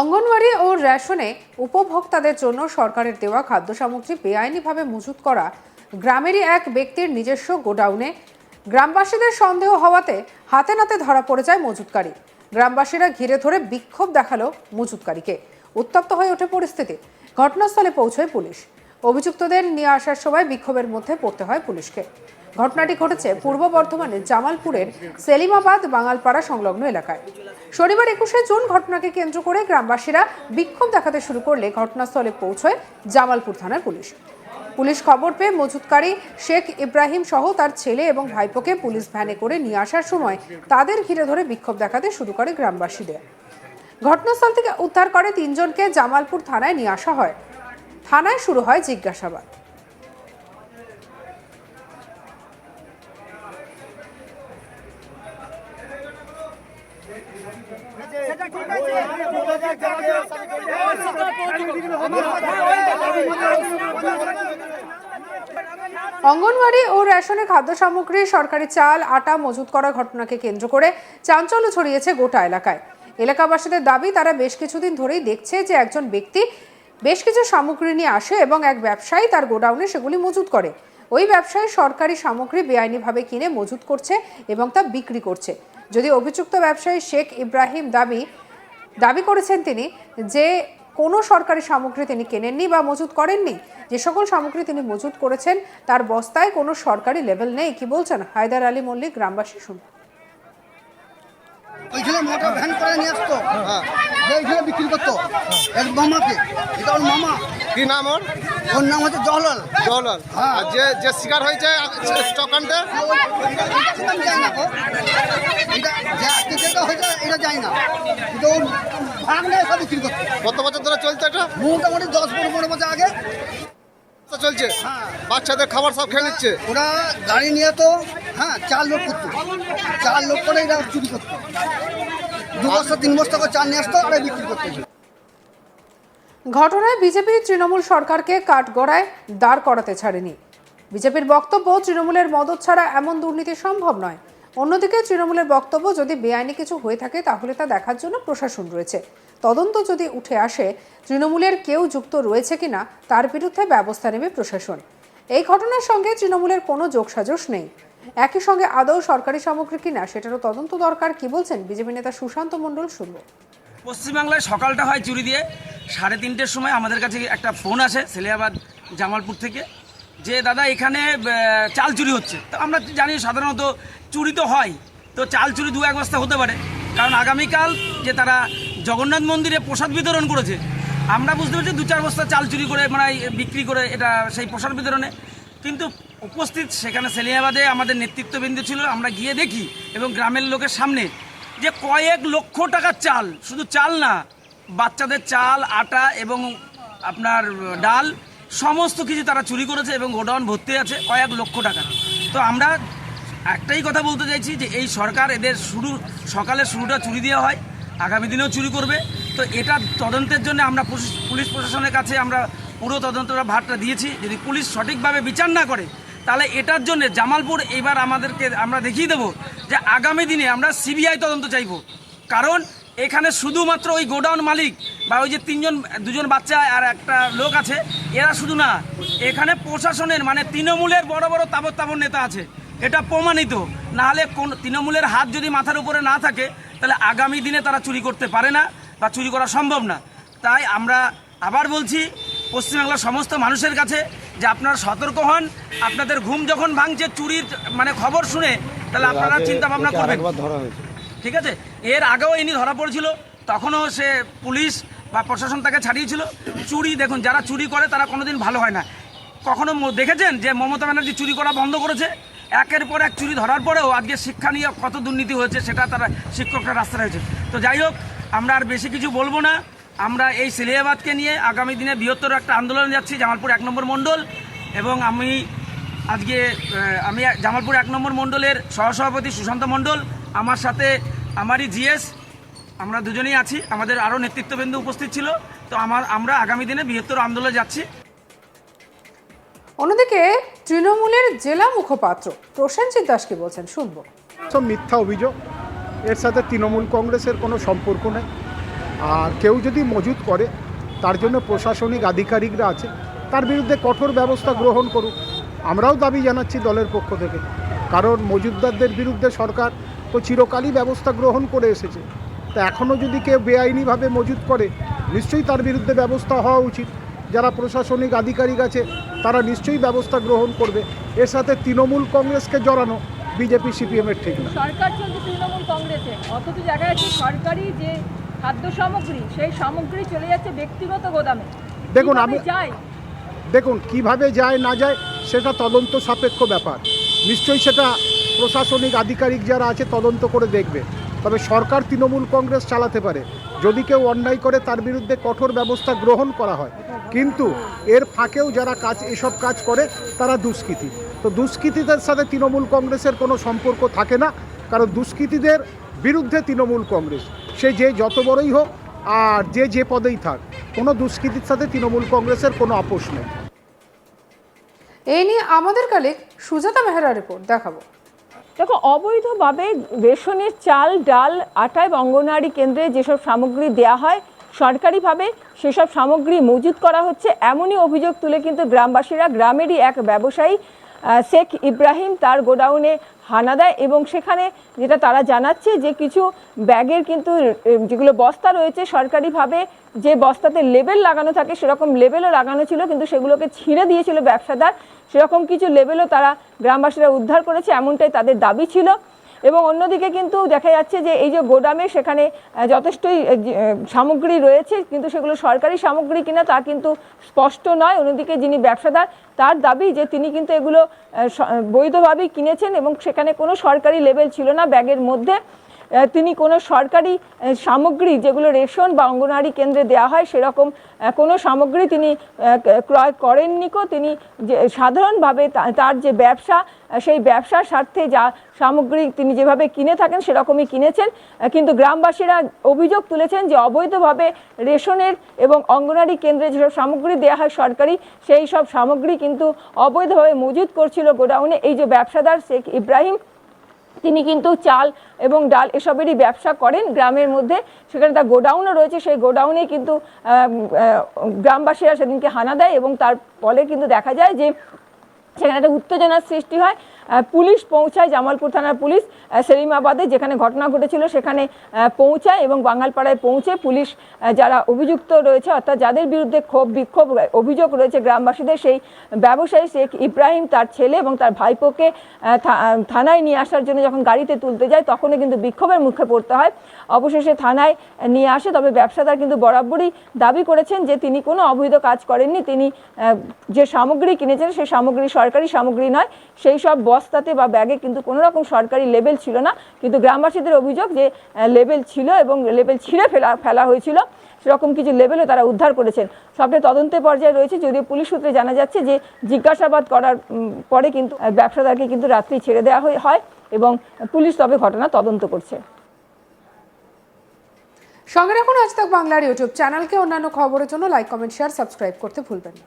অঙ্গনওয়াড়ি ও রেশনে উপভোক্তাদের জন্য সরকারের দেওয়া খাদ্য সামগ্রী বেআইনিভাবে মজুত করা গ্রামেরই এক ব্যক্তির নিজস্ব গোডাউনে। গ্রামবাসীদের সন্দেহ হওয়াতে হাতে নাতে ধরা পড়ে যায় মজুতকারী। গ্রামবাসীরা ঘিরে ধরে বিক্ষোভ দেখাল মজুতকারীকে। উত্তপ্ত হয়ে ওঠে পরিস্থিতি। ঘটনাস্থলে পৌঁছয় পুলিশ। অভিযুক্তদের নিয়ে আসার সময় বিক্ষোভের মধ্যে পড়তে হয় পুলিশকে। ঘটনাটি ঘটেছে পূর্ব বর্ধমানের জামালপুরের সেলিমাবাদ বাঙালপাড়া সংলগ্ন এলাকায়। শনিবার একুশে জুন ঘটনাকে কেন্দ্র করে গ্রামবাসীরা বিক্ষোভ দেখাতে শুরু করলে ঘটনাস্থলে পৌঁছয় জামালপুর থানার পুলিশ। পুলিশ খবর পেয়ে মজুতকারী শেখ ইব্রাহিম সহ তার ছেলে এবং ভাইপোকে পুলিশ ভ্যানে করে নিয়ে আসার সময় তাদের ঘিরে ধরে বিক্ষোভ দেখাতে শুরু করে গ্রামবাসীদের। ঘটনাস্থল থেকে উদ্ধার করে তিনজনকে জামালপুর থানায় নিয়ে আসা হয়। থানায় শুরু হয় জিজ্ঞাসাবাদ। অঙ্গনওয়াড়ি ও রেশনে খাদ্য সামগ্রী সরকারি চাল, আটা মজুত করার ঘটনাকে কেন্দ্র করে চাঞ্চল্য ছড়িয়েছে গোটা এলাকায়। এলাকাবাসীদের দাবি, তারা বেশ কিছুদিন ধরেই দেখছে যে একজন ব্যক্তি বেশ কিছু সামগ্রী নিয়ে আসে এবং এক ব্যবসায়ী তার গোডাউনে সেগুলি মজুত করে। ওই ব্যবসায়ী সরকারি সামগ্রী বেআইনিভাবে কিনে মজুত করছে এবং তা বিক্রি করছে। যদি অভিযুক্ত ব্যবসায়ী শেখ ইব্রাহিম দাবি দাবি করেছেন তিনি যে কোনো সরকারি সামগ্রী তিনি কেনেননি বা মজুত করেননি? যে সকল সামগ্রী তিনি মজুত করেছেন, তার বস্তায় কোনো সরকারি লেভেল নেই, কি বলছেন হায়দার আলী মল্লিক, গ্রামবাসী শুনুন ওইখানে মোটর ভ্যান করে নিয়ে আসতো। যে ওইখানে বিক্রি করতো। এক মামাকে। এটা ওর মামা। কি নাম ওর? ওর নাম হচ্ছে জহলাল জওহরলাল। হ্যাঁ। আর যে যে শিকার হয়েছে আমি যাই না। এটা যে আজকে যেটা হয়েছে এটা যাই না। কিন্তু ভাগ নিয়ে সব বিক্রি করতো। কত বছর ধরে চলছে এটা? মোটামুটি দশ পনেরো পনেরো বছর আগে। তো চলছে। হ্যাঁ। বাচ্চাদের খাবার সব খেয়ে নিচ্ছে? ওরা গাড়ি নিয়ে তো হ্যাঁ চার লোক করতো। চার লোক করে এরা চুরি করতো। দু বস্তা তিন বস্তা করে চাল নিয়ে আসতো ওরা বিক্রি করতো। ঘটনায় বিজেপি তৃণমূল সরকারকে কাঠগড়ায় দাঁড় করাতে ছাড়েনি। বিজেপির বক্তব্য, তৃণমূলের মদত ছাড়া এমন দুর্নীতি সম্ভব নয়। অন্যদিকে তৃণমূলের বক্তব্য, যদি বেআইনি কিছু হয়ে থাকে, তাহলে তা দেখার জন্য প্রশাসন রয়েছে। তদন্ত যদি উঠে আসে, তৃণমূলের কেউ যুক্ত রয়েছে কিনা, তার বিরুদ্ধে ব্যবস্থা নেবে প্রশাসন। এই ঘটনার সঙ্গে তৃণমূলের কোনো যোগসাজশ নেই। একই সঙ্গে আদৌ সরকারি সামগ্রী কিনা সেটারও তদন্ত দরকার, কি বলছেন বিজেপি নেতা সুশান্ত মণ্ডল শুনব। পশ্চিমবাংলায় সকালটা হয় চুরি দিয়ে, সাড়ে তিনটের সময় আমাদের কাছে একটা ফোন আসে সেলিয়াবাদ, জামালপুর থেকে, যে দাদা এখানে চাল চুরি হচ্ছে। তো আমরা জানি সাধারণত চুরি তো হয়, তো চাল চুরি দু এক বস্তা হতে পারে। কারণ আগামীকাল যে তারা জগন্নাথ মন্দিরে প্রসাদ বিতরণ করেছে, আমরা বুঝতে পারছি দু চার বস্তা চাল চুরি করে মানে বিক্রি করে এটা সেই প্রসাদ বিতরণে। কিন্তু উপস্থিত, সেখানে সেলিয়াবাদে আমাদের নেতৃত্ববৃন্দ ছিল, আমরা গিয়ে দেখি এবং গ্রামের লোকের সামনে যে কয়েক লক্ষ টাকার চাল, শুধু চাল না, বাচ্চাদের চাল, আটা এবং আপনার ডাল, সমস্ত কিছু তারা চুরি করেছে এবং গোডাউন ভর্তি আছে, কয়েক লক্ষ টাকা। তো আমরা একটাই কথা বলতে চাইছি যে এই সরকার এদের শুরু সকালে শুরুটা চুরি দেওয়া হয়, আগামী দিনেও চুরি করবে। তো এটা তদন্তের জন্য আমরা পুলিশ- প্রশাসনের কাছে আমরা পুরো তদন্তটা ভারটা দিয়েছি। যদি পুলিশ সঠিকভাবে বিচার না করে তাহলে এটার জন্য জামালপুর এবার আমাদেরকে আমরা দেখিয়ে দেবো যে আগামী দিনে আমরা সিবিআই তদন্ত চাইব। কারণ এখানে শুধুমাত্র ওই গোডাউন মালিক বা ওই যে তিনজন, দুজন বাচ্চা আর একটা লোক আছে, এরা শুধু না, এখানে প্রশাসনের মানে তৃণমূলের বড় বড় তাবর তাবর নেতা আছে। এটা প্রমাণিত। নাহলে কোন তৃণমূলের হাত যদি মাথার উপরে না থাকে, তাহলে আগামী দিনে তারা চুরি করতে পারে না বা চুরি করা সম্ভব না। তাই আমরা আবার বলছি পশ্চিমবাংলার সমস্ত মানুষের কাছে যে আপনারা সতর্ক হন আপনাদের ঘুম যখন ভাঙছে চুরির মানে খবর শুনে তাহলে আপনারা চিন্তা ভাবনা করবেন। ঠিক আছে? এর আগেও ইনি ধরা পড়েছিল তখনও সে পুলিশ বা প্রশাসন তাকে ছাড়িয়েছিল। চুরি দেখুন যারা চুরি করে তারা কোনোদিন ভালো হয় না। কখনো দেখেছেন যে মমতা ব্যানার্জি চুরি করা বন্ধ করেছে? একের পর এক চুরি ধরার পরেও আজকে শিক্ষা নিয়ে কত দুর্নীতি হয়েছে সেটা তারা শিক্ষকরা রাস্তা রয়েছে। তো যাই হোক আমরা আর বেশি কিছু বলব না। আমরা এই সিলেবাদকে নিয়ে আগামী দিনে বৃহত্তর একটা আন্দোলনে যাচ্ছি জামালপুর এক নম্বর মণ্ডল এবং আমি আজকে আমি জামালপুর এক নম্বর মণ্ডলের সহসভাপতি সুশান্ত মণ্ডল আমার সাথে আমারই জিএস আমরা দুজনেই আছি আমাদের আরও নেতৃত্ববৃন্দ উপস্থিত ছিল তো আমার আমরা আগামী দিনে বৃহত্তর আন্দোলনে যাচ্ছি। অন্যদিকে তৃণমূলের জেলা মুখপাত্র প্রসেনজিৎ দাস কি বলছেন? শুনব। সব মিথ্যা অভিযোগ। এর সাথে তৃণমূল কংগ্রেসের কোনো সম্পর্ক নেই। আর কেউ যদি মজুত করে, তার জন্য প্রশাসনিক আধিকারিকরা আছে, তার বিরুদ্ধে কঠোর ব্যবস্থা গ্রহণ করুক। আমরাও দাবি জানাচ্ছি দলের পক্ষ থেকে। কারণ মজুতদারদের বিরুদ্ধে সরকার তো চিরকালই ব্যবস্থা গ্রহণ করে এসেছে। তা এখনও যদি কেউ বেআইনিভাবে মজুত করে, নিশ্চয়ই তার বিরুদ্ধে ব্যবস্থা হওয়া উচিত। যারা প্রশাসনিক আধিকারিক আছে, তারা নিশ্চয়ই ব্যবস্থা গ্রহণ করবে। এর সাথে তৃণমূল কংগ্রেসকে জড়ানো বিজেপি সিপিএমের ঠিক না। সরকার চলছে তৃণমূল কংগ্রেসে। অথচ যাচ্ছে সরকারি যে খাদ্য সামগ্রী সেই সামগ্রী চলে যাচ্ছে ব্যক্তিগত গোদামে। দেখুন, আমি- দেখুন কীভাবে যায় না যায় সেটা তদন্ত সাপেক্ষ ব্যাপার। নিশ্চয়ই সেটা প্রশাসনিক আধিকারিক যারা আছে তদন্ত করে দেখবে। তবে সরকার তৃণমূল কংগ্রেস চালাতে পারে। যদি কেউ অন্যায় করে তার বিরুদ্ধে কঠোর ব্যবস্থা গ্রহণ করা হয়। কিন্তু এর ফাঁকেও যারা কাজ এসব কাজ করে তারা দুষ্কৃতী। তো দুষ্কৃতীদের সাথে তৃণমূল কংগ্রেসের কোনো সম্পর্ক থাকে না কারণ দুষ্কৃতীদের বিরুদ্ধে তৃণমূল কংগ্রেস। সে যে যত বড়ই হোক আর যে যে পদেই থাক কোনো দুষ্কৃতীর সাথে তৃণমূল কংগ্রেসের কোনো আপোষ নেই। এই নিয়ে আমাদের কালিক সুজাতা মেহরা রিপোর্ট দেখাবো। দেখো অবৈধভাবে রেশনের চাল ডাল আটা এবং অঙ্গনওয়াড়ি কেন্দ্রে যেসব সামগ্রী দেয়া হয় সরকারিভাবে সেসব সামগ্রী মজুত করা হচ্ছে। এমনই অভিযোগ তুলে কিন্তু গ্রামবাসীরা। গ্রামেরই এক ব্যবসায়ী শেখ ইব্রাহিম তার গোডাউনে হানা দেয় এবং সেখানে যেটা তারা জানাচ্ছে যে কিছু ব্যাগের কিন্তু যেগুলো বস্তা রয়েছে সরকারিভাবে, যে বস্তাতে লেবেল লাগানো থাকে সেরকম লেবেলও লাগানো ছিল, কিন্তু সেগুলোকে ছিঁড়ে দিয়েছিল ব্যবসাদার। সেরকম কিছু লেবেলও তারা গ্রামবাসীরা উদ্ধার করেছে, এমনটাই তাদের দাবি ছিল। এবং অন্যদিকে কিন্তু দেখা যাচ্ছে যে এই যে গোডামে সেখানে যথেষ্টই সামগ্রী রয়েছে, কিন্তু সেগুলো সরকারি সামগ্রী কিনা তা কিন্তু স্পষ্ট নয়। অন্যদিকে যিনি ব্যবসাদার, তার দাবি যে তিনি কিন্তু এগুলো বৈধভাবেই কিনেছেন এবং সেখানে কোনো সরকারি লেভেল ছিল না ব্যাগের মধ্যে। তিনি কোনো সরকারি সামগ্রী যেগুলো রেশন বা অঙ্গনওয়াড়ি কেন্দ্রে দেওয়া হয় সেরকম কোনো সামগ্রী তিনি ক্রয় করেননি কো তিনি যে, সাধারণভাবে তার যে ব্যবসা সেই ব্যবসার স্বার্থে যা সামগ্রী তিনি যেভাবে কিনে থাকেন সেরকমই কিনেছেন। কিন্তু গ্রামবাসীরা অভিযোগ তুলেছেন যে অবৈধভাবে রেশনের এবং অঙ্গনওয়াড়ি কেন্দ্রে যেসব সামগ্রী দেওয়া হয় সরকারি, সেই সব সামগ্রী কিন্তু অবৈধভাবে মজুত করছিল গোডাউনে। এই যে ব্যবসাদার শেখ ইব্রাহিম তিনি কিন্তু চাল এবং ডাল এসবেরই ব্যবসা করেন। গ্রামের মধ্যে সেখানে তার গোডাউনও রয়েছে। সেই গোডাউনে কিন্তু গ্রামবাসীরা সেদিনকে হানা দেয় এবং তার ফলে কিন্তু দেখা যায় যে সেখানে একটা উত্তেজনার সৃষ্টি হয়। পুলিশ পৌঁছায়, জামালপুর থানার পুলিশ সেলিমাবাদে যেখানে ঘটনা ঘটেছিল সেখানে পৌঁছায় এবং বাঙালপাড়ায় পৌঁছে পুলিশ যারা অভিযুক্ত রয়েছে অর্থাৎ যাদের বিরুদ্ধে ক্ষোভ, বিক্ষোভ অভিযোগ রয়েছে গ্রামবাসীদের, সেই ব্যবসায়ী শেখ ইব্রাহিম, তার ছেলে এবং তার ভাইপোকে থানায় নিয়ে আসার জন্য যখন গাড়িতে তুলতে যায়, তখনই কিন্তু বিক্ষোভের মুখে পড়তে হয়। অবশেষে থানায় নিয়ে আসে, তবে ব্যবসাদার কিন্তু বরাবরই দাবি করেছেন যে তিনি কোনো অবৈধ কাজ করেননি। তিনি যে সামগ্রী কিনেছেন, সেই সামগ্রী সরকারি সামগ্রী নয়, সেই সব বস্তাতে বা ব্যাগে কিন্তু কোনো রকম সরকারি লেবেল ছিল না। কিন্তু গ্রামবাসীদের অভিযোগ যে লেবেল ছিল এবং লেবেল ছিঁড়ে ফেলা ফেলা হয়েছিল, সেরকম কিছু লেভেলও তারা উদ্ধার করেছেন। সবটাই তদন্তের পর্যায়ে রয়েছে, যদিও পুলিশ সূত্রে জানা যাচ্ছে যে, জিজ্ঞাসাবাদ করার পরে কিন্তু ব্যবসাদারকে কিন্তু রাত্রি ছেড়ে দেওয়া হয় এবং পুলিশ তবে ঘটনা তদন্ত করছে। সঙ্গে রাখুন আজ তাক বাংলার ইউটিউব চ্যানেলকে। অন্যান্য খবরের জন্য লাইক, কমেন্ট, শেয়ার, সাবস্ক্রাইব করতে ভুলবেন না।